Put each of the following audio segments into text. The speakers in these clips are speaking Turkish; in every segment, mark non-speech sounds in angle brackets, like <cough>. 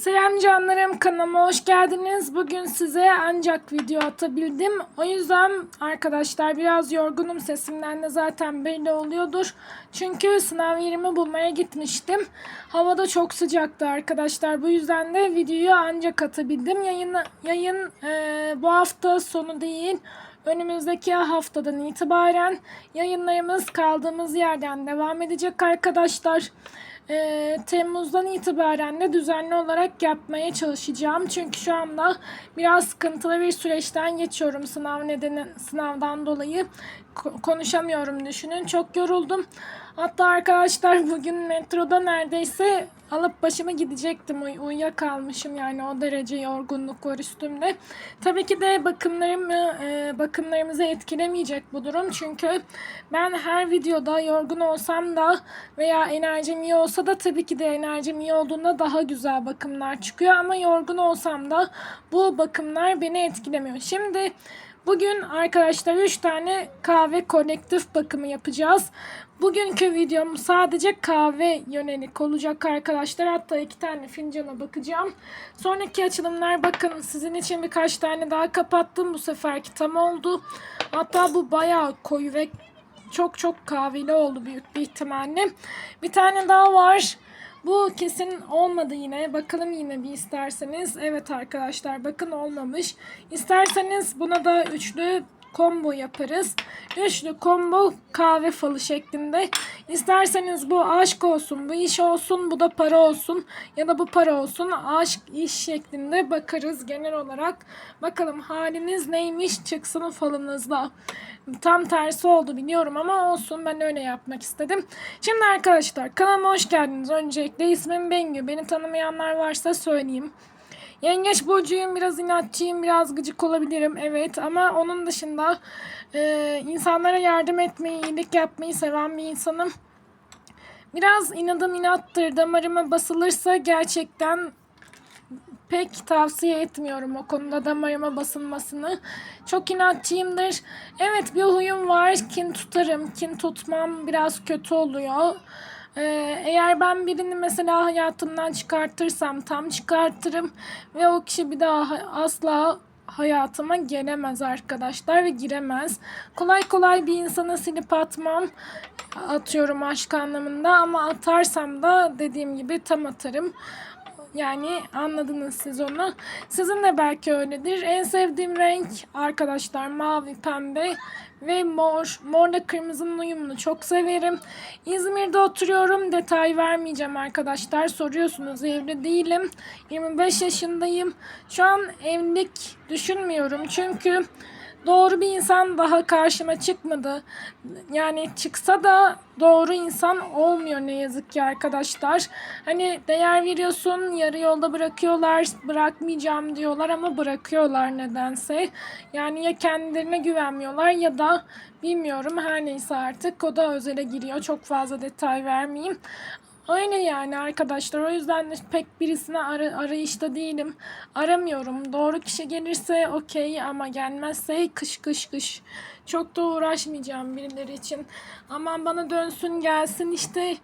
Selam canlarım kanalıma hoş geldiniz. Bugün size ancak video atabildim. O yüzden arkadaşlar biraz yorgunum sesimden de zaten belli oluyordur. Çünkü sınav yerimi bulmaya gitmiştim. Havada çok sıcaktı arkadaşlar. Bu yüzden de videoyu ancak atabildim. Yayın, yayın eee, bu hafta sonu değil. Önümüzdeki haftadan itibaren yayınlarımız kaldığımız yerden devam edecek arkadaşlar. Ee, Temmuz'dan itibaren de düzenli olarak yapmaya çalışacağım. Çünkü şu anda biraz sıkıntılı bir süreçten geçiyorum sınav nedeni sınavdan dolayı Ko- konuşamıyorum düşünün. Çok yoruldum. Hatta arkadaşlar <laughs> bugün metroda neredeyse alıp başımı gidecektim. Uy- uyuyakalmışım yani o derece yorgunluk var üstümde. Tabii ki de bakımlarımı e, bakımlarımızı etkilemeyecek bu durum. Çünkü ben her videoda yorgun olsam da veya enerjim iyi olsa da tabii ki de enerjim iyi olduğunda daha güzel bakımlar çıkıyor. Ama yorgun olsam da bu bakımlar beni etkilemiyor. Şimdi Bugün arkadaşlar 3 tane kahve kolektif bakımı yapacağız. Bugünkü videom sadece kahve yönelik olacak arkadaşlar. Hatta iki tane fincana bakacağım. Sonraki açılımlar bakın sizin için birkaç tane daha kapattım. Bu seferki tam oldu. Hatta bu bayağı koyu ve çok çok kahveli oldu büyük bir ihtimalle. Bir tane daha var. Bu kesin olmadı yine. Bakalım yine bir isterseniz. Evet arkadaşlar bakın olmamış. İsterseniz buna da üçlü combo yaparız. Üçlü combo kahve falı şeklinde. İsterseniz bu aşk olsun, bu iş olsun, bu da para olsun ya da bu para olsun aşk iş şeklinde bakarız genel olarak. Bakalım haliniz neymiş çıksın falınızda. Tam tersi oldu biliyorum ama olsun ben öyle yapmak istedim. Şimdi arkadaşlar kanalıma hoş geldiniz. Öncelikle ismim Bengü. Beni tanımayanlar varsa söyleyeyim. Yengeç burcuyum, biraz inatçıyım, biraz gıcık olabilirim evet ama onun dışında e, insanlara yardım etmeyi, iyilik yapmayı seven bir insanım. Biraz inadım inattır, damarıma basılırsa gerçekten pek tavsiye etmiyorum o konuda damarıma basılmasını. Çok inatçıyımdır. Evet bir huyum var, kin tutarım, kin tutmam biraz kötü oluyor. Ee, eğer ben birini mesela hayatımdan çıkartırsam tam çıkartırım ve o kişi bir daha ha- asla hayatıma gelemez arkadaşlar ve giremez. Kolay kolay bir insana silip atmam. Atıyorum aşk anlamında ama atarsam da dediğim gibi tam atarım. Yani anladınız siz onu. Sizin de belki öyledir. En sevdiğim renk arkadaşlar mavi, pembe ve mor. Morla kırmızının uyumunu çok severim. İzmir'de oturuyorum. Detay vermeyeceğim arkadaşlar. Soruyorsunuz evli değilim. 25 yaşındayım. Şu an evlilik düşünmüyorum. Çünkü doğru bir insan daha karşıma çıkmadı. Yani çıksa da doğru insan olmuyor ne yazık ki arkadaşlar. Hani değer veriyorsun, yarı yolda bırakıyorlar, bırakmayacağım diyorlar ama bırakıyorlar nedense. Yani ya kendilerine güvenmiyorlar ya da bilmiyorum her neyse artık o da özele giriyor. Çok fazla detay vermeyeyim. Öyle yani arkadaşlar. O yüzden de pek birisine ara, arayışta değilim. Aramıyorum. Doğru kişi gelirse okey ama gelmezse kış kış kış. Çok da uğraşmayacağım birileri için. Aman bana dönsün gelsin işte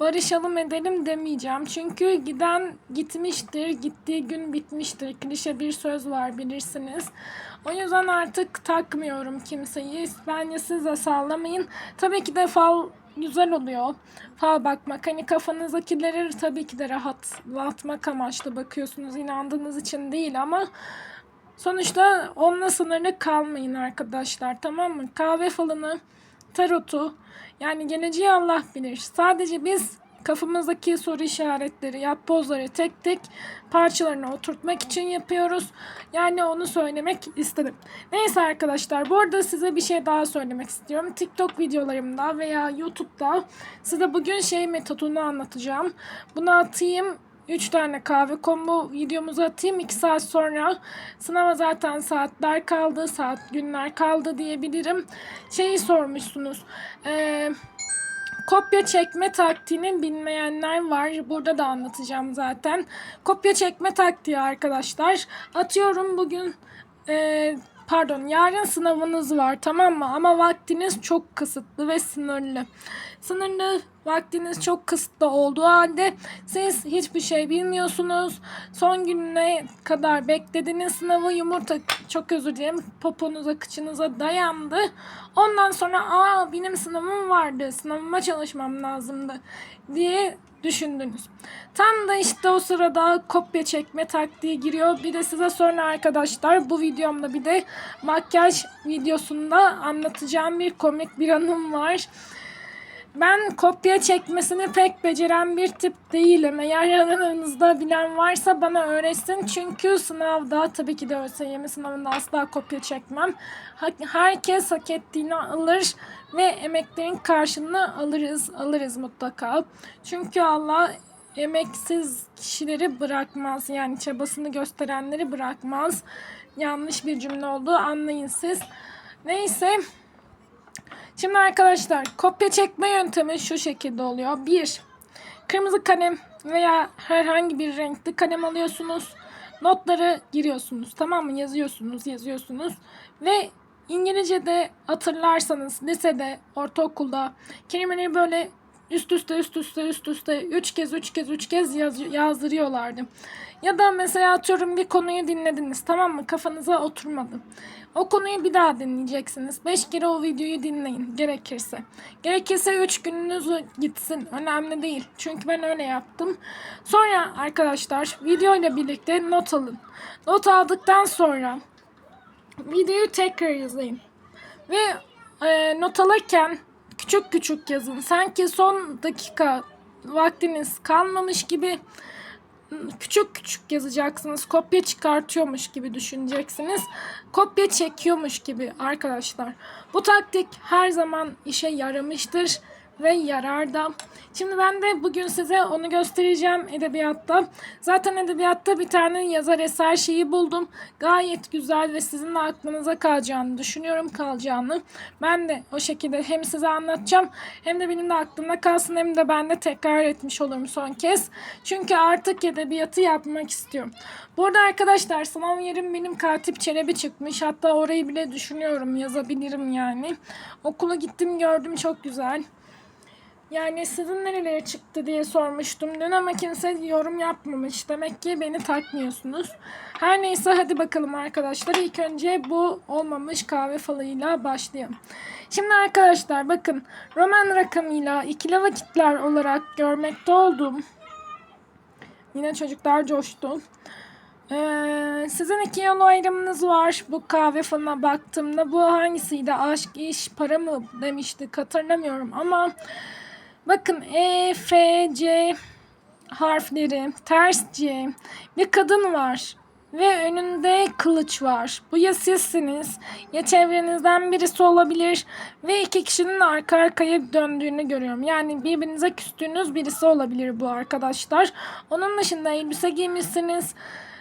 barışalım edelim demeyeceğim. Çünkü giden gitmiştir. Gittiği gün bitmiştir. Klişe bir söz var bilirsiniz. O yüzden artık takmıyorum kimseyi. Bence siz de sallamayın. Tabii ki de fal güzel oluyor. Fal bakmak hani kafanızdakileri tabii ki de rahatlatmak amaçlı bakıyorsunuz inandığınız için değil ama sonuçta onunla sınırlı kalmayın arkadaşlar tamam mı? Kahve falını, tarotu yani geleceği Allah bilir. Sadece biz kafamızdaki soru işaretleri, yapbozları tek tek parçalarına oturtmak için yapıyoruz. Yani onu söylemek istedim. Neyse arkadaşlar bu arada size bir şey daha söylemek istiyorum. TikTok videolarımda veya YouTube'da size bugün şey metodunu anlatacağım. Bunu atayım. 3 tane kahve combo videomuzu atayım. 2 saat sonra sınava zaten saatler kaldı, saat günler kaldı diyebilirim. Şeyi sormuşsunuz. Eee Kopya çekme taktiğini bilmeyenler var. Burada da anlatacağım zaten. Kopya çekme taktiği arkadaşlar. Atıyorum bugün e, pardon yarın sınavınız var tamam mı? Ama vaktiniz çok kısıtlı ve sınırlı. Sınırlı vaktiniz çok kısıtlı olduğu halde siz hiçbir şey bilmiyorsunuz. Son gününe kadar beklediğiniz sınavı yumurta çok özür dilerim poponuza kıçınıza dayandı. Ondan sonra aa benim sınavım vardı sınavıma çalışmam lazımdı diye düşündünüz. Tam da işte o sırada kopya çekme taktiği giriyor. Bir de size sonra arkadaşlar bu videomda bir de makyaj videosunda anlatacağım bir komik bir anım var. Ben kopya çekmesini pek beceren bir tip değilim. Eğer aranızda bilen varsa bana öğretsin. Çünkü sınavda tabii ki de ÖSYM sınavında asla kopya çekmem. Herkes hak ettiğini alır ve emeklerin karşılığını alırız, alırız mutlaka. Çünkü Allah emeksiz kişileri bırakmaz. Yani çabasını gösterenleri bırakmaz. Yanlış bir cümle oldu anlayın siz. Neyse. Şimdi arkadaşlar kopya çekme yöntemi şu şekilde oluyor. 1. Kırmızı kalem veya herhangi bir renkli kalem alıyorsunuz. Notları giriyorsunuz. Tamam mı? Yazıyorsunuz, yazıyorsunuz. Ve İngilizce'de hatırlarsanız lisede, ortaokulda kelimeleri böyle üst üste üst üste üst üste üç kez üç kez üç kez yaz, yazdırıyorlardı. Ya da mesela atıyorum bir konuyu dinlediniz tamam mı kafanıza oturmadı. O konuyu bir daha dinleyeceksiniz. Beş kere o videoyu dinleyin gerekirse. Gerekirse üç gününüz gitsin önemli değil. Çünkü ben öyle yaptım. Sonra arkadaşlar video ile birlikte not alın. Not aldıktan sonra videoyu tekrar izleyin. Ve e, not alırken küçük küçük yazın. Sanki son dakika vaktiniz kalmamış gibi küçük küçük yazacaksınız. Kopya çıkartıyormuş gibi düşüneceksiniz. Kopya çekiyormuş gibi arkadaşlar. Bu taktik her zaman işe yaramıştır ve yarar da. Şimdi ben de bugün size onu göstereceğim edebiyatta. Zaten edebiyatta bir tane yazar eser şeyi buldum. Gayet güzel ve sizin de aklınıza kalacağını düşünüyorum kalacağını. Ben de o şekilde hem size anlatacağım hem de benim de aklımda kalsın hem de ben de tekrar etmiş olurum son kez. Çünkü artık edebiyatı yapmak istiyorum. Bu arada arkadaşlar sınav yerim benim Katip Çelebi çıkmış. Hatta orayı bile düşünüyorum yazabilirim yani. Okula gittim gördüm çok güzel. Yani sizin nerelere çıktı diye sormuştum dün ama kimse yorum yapmamış. Demek ki beni takmıyorsunuz. Her neyse hadi bakalım arkadaşlar. İlk önce bu olmamış kahve falıyla başlayalım. Şimdi arkadaşlar bakın roman rakamıyla ikili vakitler olarak görmekte olduğum Yine çocuklar coştu. Ee, sizin iki yol ayrımınız var. Bu kahve falına baktığımda bu hangisiydi? Aşk, iş, para mı demiştik hatırlamıyorum ama Bakın E, F, C harfleri, ters C. Bir kadın var ve önünde kılıç var. Bu ya sizsiniz ya çevrenizden birisi olabilir ve iki kişinin arka arkaya döndüğünü görüyorum. Yani birbirinize küstüğünüz birisi olabilir bu arkadaşlar. Onun dışında elbise giymişsiniz.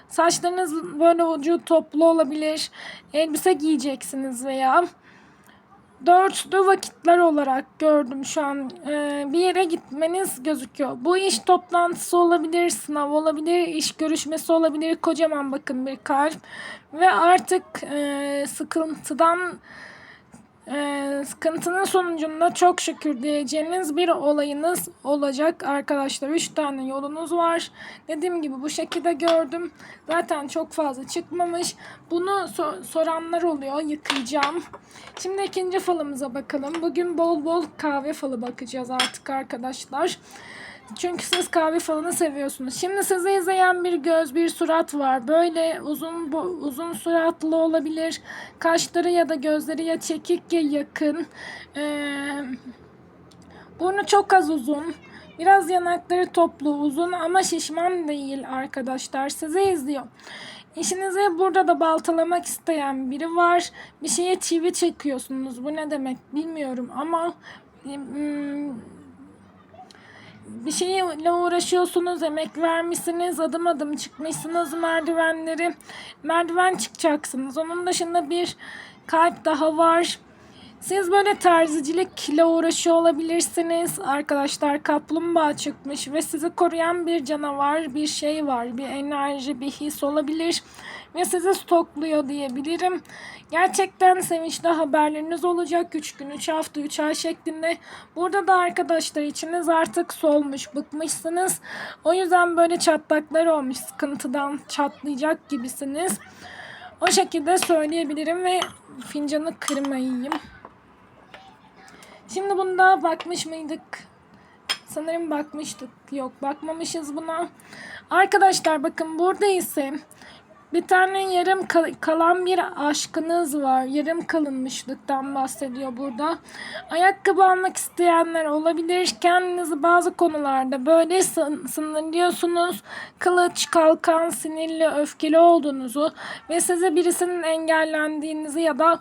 Saçlarınız böyle ucu toplu olabilir. Elbise giyeceksiniz veya dörtlü vakitler olarak gördüm şu an. Ee, bir yere gitmeniz gözüküyor. Bu iş toplantısı olabilir, sınav olabilir, iş görüşmesi olabilir. Kocaman bakın bir kalp. Ve artık e, sıkıntıdan e, sıkıntının sonucunda çok şükür diyeceğiniz bir olayınız olacak arkadaşlar. Üç tane yolunuz var. Dediğim gibi bu şekilde gördüm. Zaten çok fazla çıkmamış. Bunu so- soranlar oluyor. Yıkayacağım. Şimdi ikinci falımıza bakalım. Bugün bol bol kahve falı bakacağız artık arkadaşlar. Çünkü siz kahve falını seviyorsunuz. Şimdi sizi izleyen bir göz, bir surat var. Böyle uzun uzun suratlı olabilir. Kaşları ya da gözleri ya çekik ya yakın. Ee, burnu çok az uzun. Biraz yanakları toplu, uzun ama şişman değil arkadaşlar. Sizi izliyor. İşinizi burada da baltalamak isteyen biri var. Bir şeye çivi çekiyorsunuz. Bu ne demek bilmiyorum ama hmm, bir şeyle uğraşıyorsunuz, emek vermişsiniz, adım adım çıkmışsınız merdivenleri. Merdiven çıkacaksınız. Onun dışında bir kalp daha var. Siz böyle terzicilikle uğraşıyor olabilirsiniz. Arkadaşlar kaplumbağa çıkmış ve sizi koruyan bir canavar, bir şey var. Bir enerji, bir his olabilir. Ve sizi stokluyor diyebilirim. Gerçekten sevinçli haberleriniz olacak. 3 gün, 3 hafta, 3 ay şeklinde. Burada da arkadaşlar içiniz artık solmuş, bıkmışsınız. O yüzden böyle çatlaklar olmuş. Sıkıntıdan çatlayacak gibisiniz. O şekilde söyleyebilirim ve fincanı kırmayayım. Şimdi bunda bakmış mıydık? Sanırım bakmıştık. Yok bakmamışız buna. Arkadaşlar bakın burada ise bir tane yarım kal- kalan bir aşkınız var. Yarım kalınmışlıktan bahsediyor burada. Ayakkabı almak isteyenler olabilir. Kendinizi bazı konularda böyle sın- sınırlıyorsunuz. Kılıç, kalkan, sinirli, öfkeli olduğunuzu ve size birisinin engellendiğinizi ya da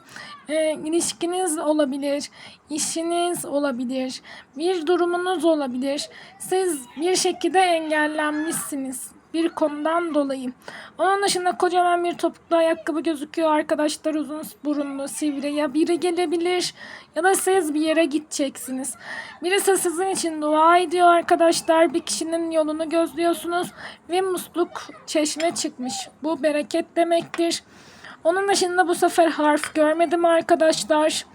e, ilişkiniz olabilir, işiniz olabilir, bir durumunuz olabilir. Siz bir şekilde engellenmişsiniz bir konudan dolayı. Onun dışında kocaman bir topuklu ayakkabı gözüküyor arkadaşlar uzun burunlu sivri ya biri gelebilir ya da siz bir yere gideceksiniz. Birisi sizin için dua ediyor arkadaşlar bir kişinin yolunu gözlüyorsunuz ve musluk çeşme çıkmış. Bu bereket demektir. Onun dışında bu sefer harf görmedim arkadaşlar.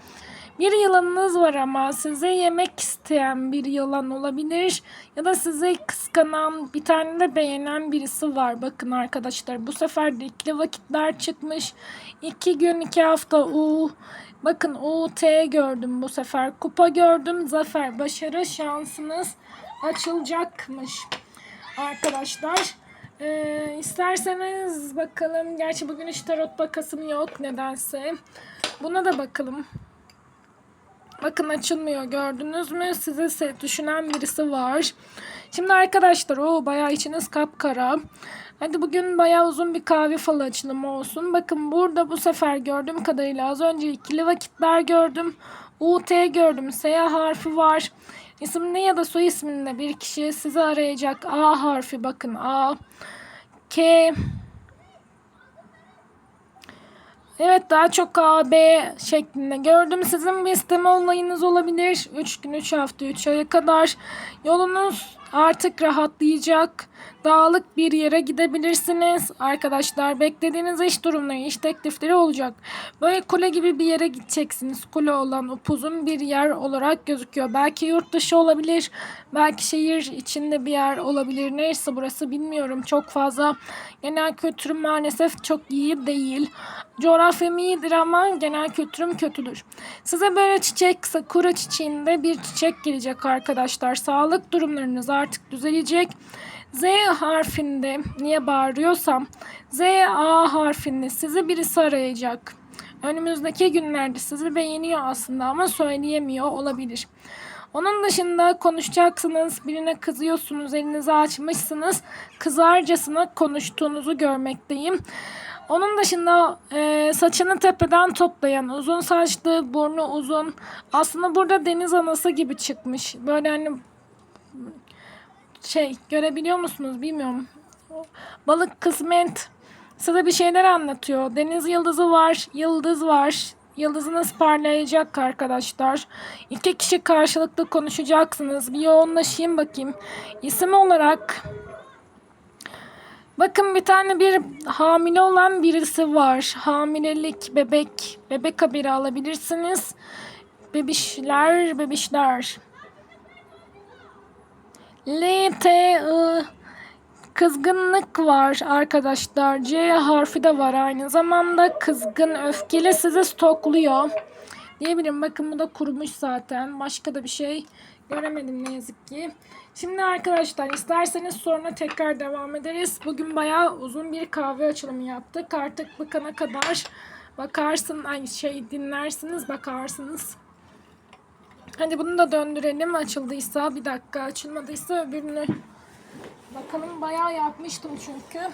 Bir yılanınız var ama size yemek isteyen bir yılan olabilir. Ya da sizi kıskanan bir tane de beğenen birisi var. Bakın arkadaşlar bu sefer de ikili vakitler çıkmış. İki gün iki hafta U. Bakın U T gördüm bu sefer. Kupa gördüm. Zafer, başarı, şansınız açılacakmış. Arkadaşlar. Ee, isterseniz bakalım. Gerçi bugün hiç tarot bakasım yok nedense. Buna da bakalım. Bakın açılmıyor gördünüz mü? Size düşünen birisi var. Şimdi arkadaşlar o bayağı içiniz kapkara. Hadi bugün bayağı uzun bir kahve falı açılımı olsun. Bakın burada bu sefer gördüğüm kadarıyla az önce ikili vakitler gördüm. UT gördüm. S harfi var. İsimli ya da soy isminde bir kişi sizi arayacak. A harfi bakın A. K. Evet daha çok A, B şeklinde gördüm. Sizin bir isteme olayınız olabilir. 3 gün, 3 hafta, 3 aya kadar yolunuz artık rahatlayacak. Dağlık bir yere gidebilirsiniz. Arkadaşlar beklediğiniz iş durumları, iş teklifleri olacak. Böyle kule gibi bir yere gideceksiniz. Kule olan upuzun bir yer olarak gözüküyor. Belki yurt dışı olabilir. Belki şehir içinde bir yer olabilir. Neyse burası bilmiyorum. Çok fazla genel kültürüm maalesef çok iyi değil. Coğrafyam iyidir ama genel kültürüm kötüdür. Size böyle çiçek, sakura çiçeğinde bir çiçek gelecek arkadaşlar. Sağlık durumlarınız artık düzelecek. Z harfinde niye bağırıyorsam Z A harfinde sizi birisi arayacak. Önümüzdeki günlerde sizi beğeniyor aslında ama söyleyemiyor olabilir. Onun dışında konuşacaksınız, birine kızıyorsunuz, elinizi açmışsınız, kızarcasına konuştuğunuzu görmekteyim. Onun dışında e, saçını tepeden toplayan, uzun saçlı, burnu uzun. Aslında burada deniz anası gibi çıkmış. Böyle hani şey görebiliyor musunuz bilmiyorum. Balık kısmet size bir şeyler anlatıyor. Deniz yıldızı var, yıldız var. Yıldızınız parlayacak arkadaşlar. İki kişi karşılıklı konuşacaksınız. Bir yoğunlaşayım bakayım. İsim olarak Bakın bir tane bir hamile olan birisi var. Hamilelik, bebek, bebek haberi alabilirsiniz. Bebişler, bebişler. L, T, I. Kızgınlık var arkadaşlar. C harfi de var aynı zamanda. Kızgın, öfkeli sizi stokluyor. Diyebilirim. Bakın bu da kurumuş zaten. Başka da bir şey göremedim ne yazık ki. Şimdi arkadaşlar isterseniz sonra tekrar devam ederiz. Bugün bayağı uzun bir kahve açılımı yaptık. Artık bıkana kadar bakarsın, ay şey dinlersiniz, bakarsınız. Hadi bunu da döndürelim. Açıldıysa bir dakika, açılmadıysa öbürünü bakalım. Bayağı yapmıştım çünkü.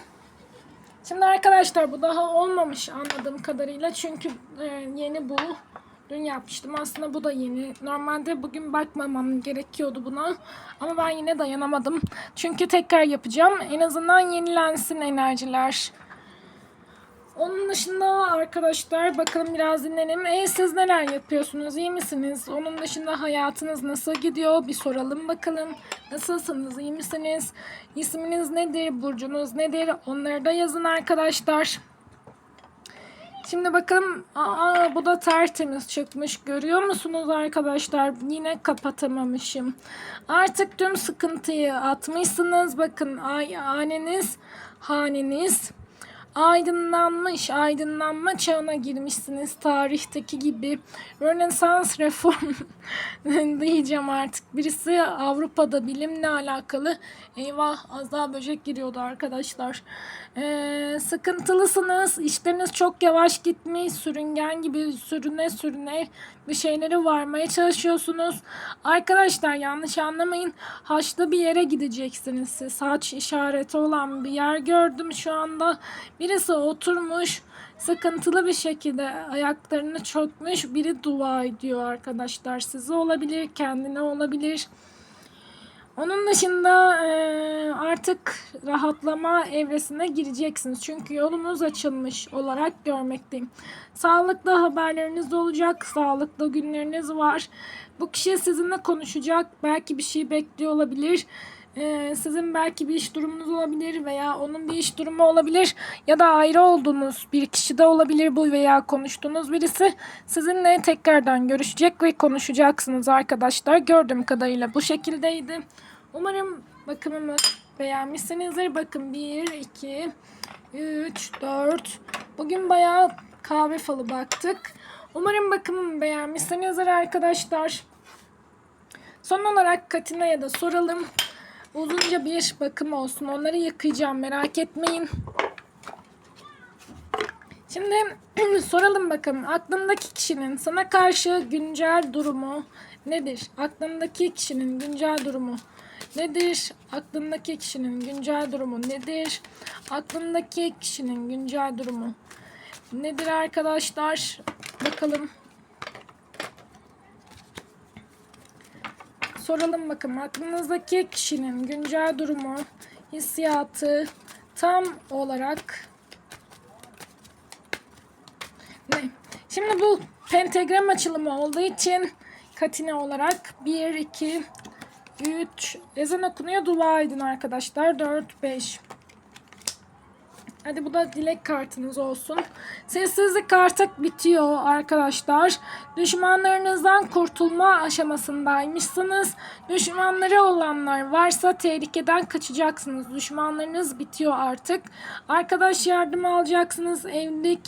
Şimdi arkadaşlar bu daha olmamış anladığım kadarıyla. Çünkü e, yeni bu. Dün yapmıştım. Aslında bu da yeni. Normalde bugün bakmamam gerekiyordu buna. Ama ben yine dayanamadım. Çünkü tekrar yapacağım. En azından yenilensin enerjiler. Onun dışında arkadaşlar bakalım biraz dinlenelim. E siz neler yapıyorsunuz? İyi misiniz? Onun dışında hayatınız nasıl gidiyor? Bir soralım bakalım. Nasılsınız? İyi misiniz? İsminiz nedir? Burcunuz nedir? Onları da yazın arkadaşlar. Şimdi bakalım. Aa, bu da tertemiz çıkmış. Görüyor musunuz arkadaşlar? Yine kapatamamışım. Artık tüm sıkıntıyı atmışsınız. Bakın ay haneniz, haneniz aydınlanmış, aydınlanma çağına girmişsiniz tarihteki gibi. Rönesans reform <laughs> diyeceğim artık. Birisi Avrupa'da bilimle alakalı. Eyvah az daha böcek giriyordu arkadaşlar. Ee, sıkıntılısınız. İşleriniz çok yavaş gitmiş. Sürüngen gibi sürüne sürüne bir şeyleri varmaya çalışıyorsunuz. Arkadaşlar yanlış anlamayın. Haçlı bir yere gideceksiniz siz. Haç işareti olan bir yer gördüm şu anda. Birisi oturmuş sıkıntılı bir şekilde ayaklarını çökmüş. Biri dua ediyor arkadaşlar. Size olabilir, kendine olabilir. Onun dışında e, artık rahatlama evresine gireceksiniz. Çünkü yolunuz açılmış olarak görmekteyim. Sağlıklı haberleriniz olacak. Sağlıklı günleriniz var. Bu kişi sizinle konuşacak. Belki bir şey bekliyor olabilir. E, sizin belki bir iş durumunuz olabilir veya onun bir iş durumu olabilir ya da ayrı olduğunuz bir kişi de olabilir bu veya konuştuğunuz birisi sizinle tekrardan görüşecek ve konuşacaksınız arkadaşlar. Gördüğüm kadarıyla bu şekildeydi. Umarım bakımımı beğenmişsinizdir. Bakın 1, 2, 3, 4. Bugün bayağı kahve falı baktık. Umarım bakımımı beğenmişsinizdir arkadaşlar. Son olarak Katina'ya da soralım. Uzunca bir bakım olsun. Onları yıkayacağım merak etmeyin. Şimdi <clears throat> soralım bakalım aklındaki kişinin sana karşı güncel durumu nedir? Aklındaki kişinin güncel durumu nedir? Aklındaki kişinin güncel durumu nedir? Aklındaki kişinin güncel durumu nedir arkadaşlar? Bakalım. Soralım bakalım aklınızdaki kişinin güncel durumu, hissiyatı tam olarak ne? Şimdi bu pentagram açılımı olduğu için katine olarak 1, 2, 3 ezan okunuyor. Dua edin arkadaşlar. 4, 5 Hadi bu da dilek kartınız olsun. Sessizlik artık bitiyor arkadaşlar. Düşmanlarınızdan kurtulma aşamasındaymışsınız. Düşmanları olanlar varsa tehlikeden kaçacaksınız. Düşmanlarınız bitiyor artık. Arkadaş yardım alacaksınız. Evlilik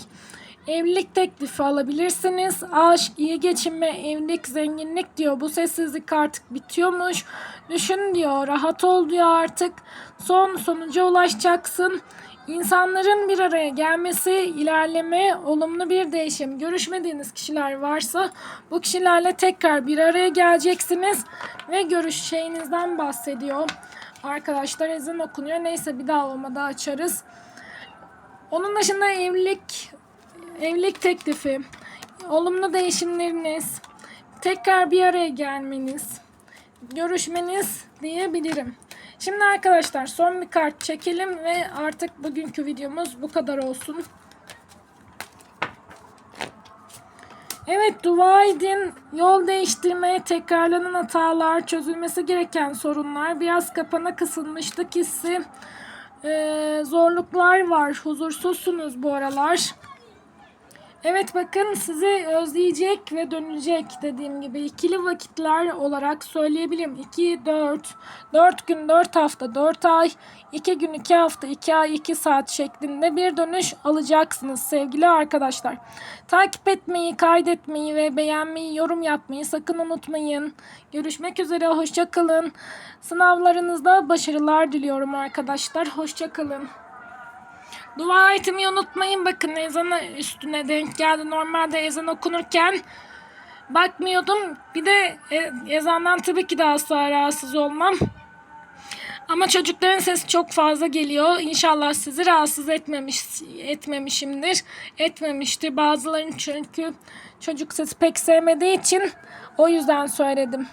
Evlilik teklifi alabilirsiniz. Aşk, iyi geçinme, evlilik, zenginlik diyor. Bu sessizlik artık bitiyormuş. Düşün diyor. Rahat ol diyor artık. Son sonuca ulaşacaksın. İnsanların bir araya gelmesi, ilerleme, olumlu bir değişim. Görüşmediğiniz kişiler varsa bu kişilerle tekrar bir araya geleceksiniz ve görüşeceğinizden bahsediyor. Arkadaşlar ezan okunuyor. Neyse bir daha olmadı açarız. Onun dışında evlilik evlilik teklifi, olumlu değişimleriniz, tekrar bir araya gelmeniz, görüşmeniz diyebilirim. Şimdi arkadaşlar son bir kart çekelim ve artık bugünkü videomuz bu kadar olsun. Evet dua edin. Yol değiştirmeye tekrarlanan hatalar, çözülmesi gereken sorunlar, biraz kapana kısılmışlık hissi, ee, zorluklar var. Huzursuzsunuz bu aralar. Evet bakın sizi özleyecek ve dönecek dediğim gibi ikili vakitler olarak söyleyebilirim. 2, 4, 4 gün, 4 hafta, 4 ay, 2 gün, 2 hafta, 2 ay, 2 saat şeklinde bir dönüş alacaksınız sevgili arkadaşlar. Takip etmeyi, kaydetmeyi ve beğenmeyi, yorum yapmayı sakın unutmayın. Görüşmek üzere, hoşçakalın. Sınavlarınızda başarılar diliyorum arkadaşlar. Hoşçakalın. Dua etmeyi unutmayın. Bakın ezana üstüne denk geldi. Normalde ezan okunurken bakmıyordum. Bir de e, ezandan tabii ki de asla rahatsız olmam. Ama çocukların sesi çok fazla geliyor. İnşallah sizi rahatsız etmemiş etmemişimdir. Etmemiştir. Bazılarının çünkü çocuk sesi pek sevmediği için o yüzden söyledim.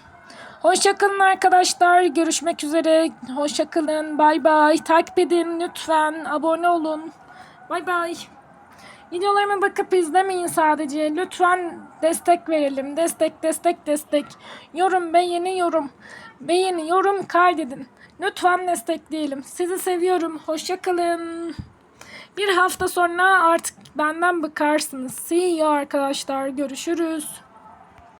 Hoşçakalın arkadaşlar. Görüşmek üzere. Hoşçakalın. Bay bay. Takip edin lütfen. Abone olun. Bay bay. Videolarıma bakıp izlemeyin sadece. Lütfen destek verelim. Destek, destek, destek. Yorum, beğeni, yorum. Beğeni, yorum kaydedin. Lütfen destekleyelim. Sizi seviyorum. Hoşçakalın. Bir hafta sonra artık benden bıkarsınız. See you arkadaşlar. Görüşürüz.